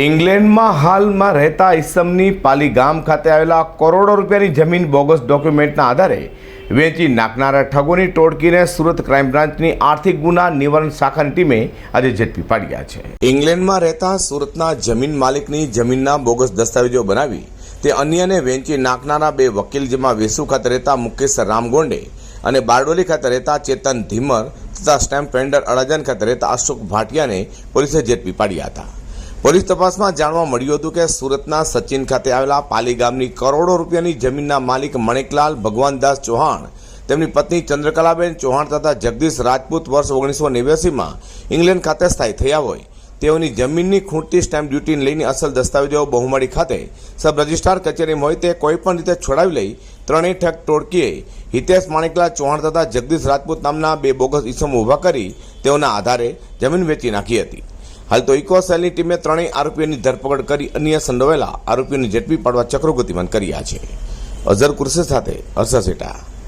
ઇંગ્લેન્ડમાં હાલમાં રહેતા ઈસમની પાલી ગામ ખાતે આવેલા કરોડો રૂપિયાની જમીન બોગસ ડોક્યુમેન્ટના આધારે વેચી નાખનારા ઠગોની ટોળકીને સુરત ક્રાઇમ બ્રાન્ચની આર્થિક ગુના નિવારણ શાખાની ટીમે આજે ઝડપી પાડ્યા છે. ઇંગ્લેન્ડમાં રહેતા સુરતના જમીન માલિકની જમીનના બોગસ દસ્તાવેજો બનાવી તે અન્યને વેચી નાખનારા બે વકીલ જેમાં વેસુ ખાતે રહેતા મુકેશ રામગોંડે અને બારડોલી ખાતે રહેતા ચેતન ધીમર તથા સ્ટેમ્પ વેન્ડર અડાજન ખાતે રહેતા અશોક ભાટિયાને પોલીસે ઝડપી પાડ્યા હતા. પોલીસ તપાસમાં જાણવા મળ્યું હતું કે સુરતના સચિન ખાતે આવેલા પાલી ગામની કરોડો રૂપિયાની જમીનના માલિક મણિકલાલ ભગવાનદાસ ચૌહાણ, તેમની પત્ની ચંદ્રકલાબેન ચૌહાણ તથા જગદીશ રાજપૂત વર્ષ ઓગણીસો નેવ્યાસીમાં ઇંગ્લેન્ડ ખાતે સ્થાયી થયા હોય. તેઓની જમીનની ખૂંટતી સ્ટેમ્પ ડ્યુટીને લઈને અસલ દસ્તાવેજો બહુમાળી ખાતે સબ રજિસ્ટ્રાર કચેરીમાં હોય તે કોઈપણ રીતે છોડાવી લઈ ત્રણેય ઠગ ટોળકીએ હિતેશ માણેકલા ચૌહાણ તથા જગદીશ રાજપૂત નામના બે બોગસ ઈસમો ઊભા કરી તેઓના આધારે જમીન વેચી નાખી હતી. હાલ તો ઇકો સેલની ટીમે ત્રણેય આરોપીઓની ધરપકડ કરી અન્ય સંડોવેલા આરોપીઓને ઝડપી પાડવા ચક્રો ગતિમાન કર્યા છે. અઝર કુરશી સાથે હર્ષ સેટા.